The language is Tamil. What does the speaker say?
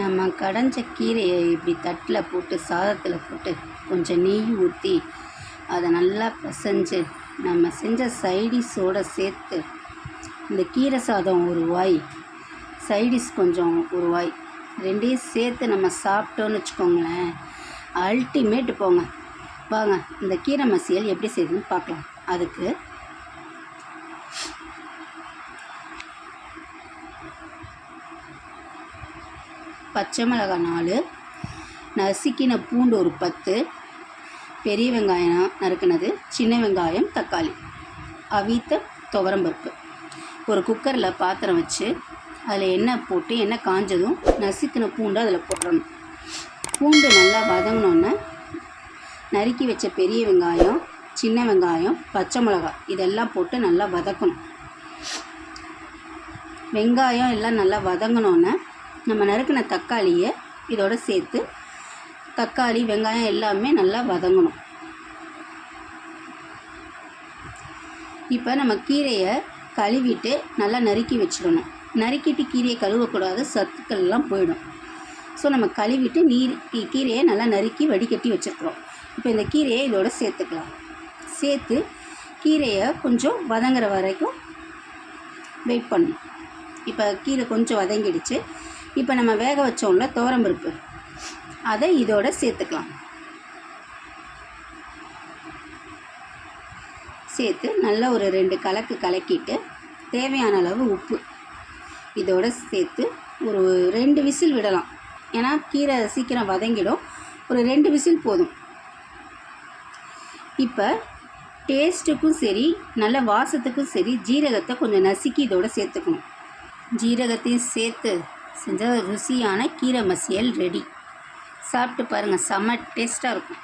நம்ம கடைஞ்ச கீரையை இப்படி தட்டில் போட்டு சாதத்தில் போட்டு கொஞ்சம் நெய் ஊற்றி அதை நல்லா பிசைஞ்சு நம்ம செஞ்ச சைடிஷோடு சேர்த்து இந்த கீரை சாதம் ஒரு வாய் சைடிஷ் கொஞ்சம் ஒரு வாய் ரெண்டையும் சேர்த்து நம்ம சாப்பிட்டோன்னு வச்சுக்கோங்களேன். அல்டிமேட்டு போங்க. வாங்க இந்த கீரை மசியல் எப்படி செய்யுதுன்னு பார்க்கலாம். அதுக்கு பச்சை மிளகாய் நாலு நசுக்கின பூண்டு ஒரு பத்து பெரிய வெங்காயம் நறுக்கினது சின்ன வெங்காயம் தக்காளி. அவித்த துவரம்பருப்பு. ஒரு குக்கரில் பாத்திரம் வச்சு அதில் எண்ணெய் போட்டு எண்ணெய் காஞ்சதும் நசுக்கின பூண்டு அதில் போடணும் பூண்டு நல்லா வதங்கினோன்னே நறுக்கி வச்ச பெரிய வெங்காயம் சின்ன வெங்காயம் பச்சை மிளகாய் இதெல்லாம் போட்டு நல்லா வதக்கணும். வெங்காயம் எல்லாம் நல்லா வதங்கினோன்னே நம்ம நறுக்கின தக்காளியை இதோட சேர்த்து தக்காளி வெங்காயம் எல்லாமே நல்லா வதங்கணும். இப்போ நம்ம கீரையை கழுவிட்டு நல்லா நறுக்கி வச்சிடணும். நறுக்கிட்டு கீரையை கழுவக்கூடாது சத்துக்கள்லாம் போயிடும். ஸோ நம்ம கழுவிட்டு நீர் கீரையை நல்லா நறுக்கி வடிகட்டி வச்சுருக்குறோம். இப்போ இந்த கீரையை இதோட சேர்த்துக்கலாம். சேர்த்து கீரையை கொஞ்சம் வதங்குற வரைக்கும் வெயிட் பண்ணணும். இப்போ கீரை கொஞ்சம் வதங்கிடுச்சு. இப்போ நம்ம வேக வச்சோம்ல துவரம்பருப்பு அதை இதோட சேர்த்துக்கலாம். சேர்த்து நல்ல ஒரு ரெண்டு கலக்கு கலக்கிட்டு தேவையான அளவு உப்பு. இதோட சேர்த்து ஒரு ரெண்டு விசில் விடலாம். ஏன்னா கீரை சீக்கிரம் வதங்கிடும். ஒரு ரெண்டு விசில் போதும். இப்போ டேஸ்ட்டுக்கும் சரி நல்ல வாசத்துக்கும் சரி ஜீரகத்தை கொஞ்சம் நசுக்கி இதோட சேர்த்துக்கணும். ஜீரகத்தையும் சேர்த்து செஞ்ச ருசியான கீரை மசியல் ரெடி சாப்பிட்டு பாருங்கள் செம்ம டேஸ்ட்டாக இருக்கும்.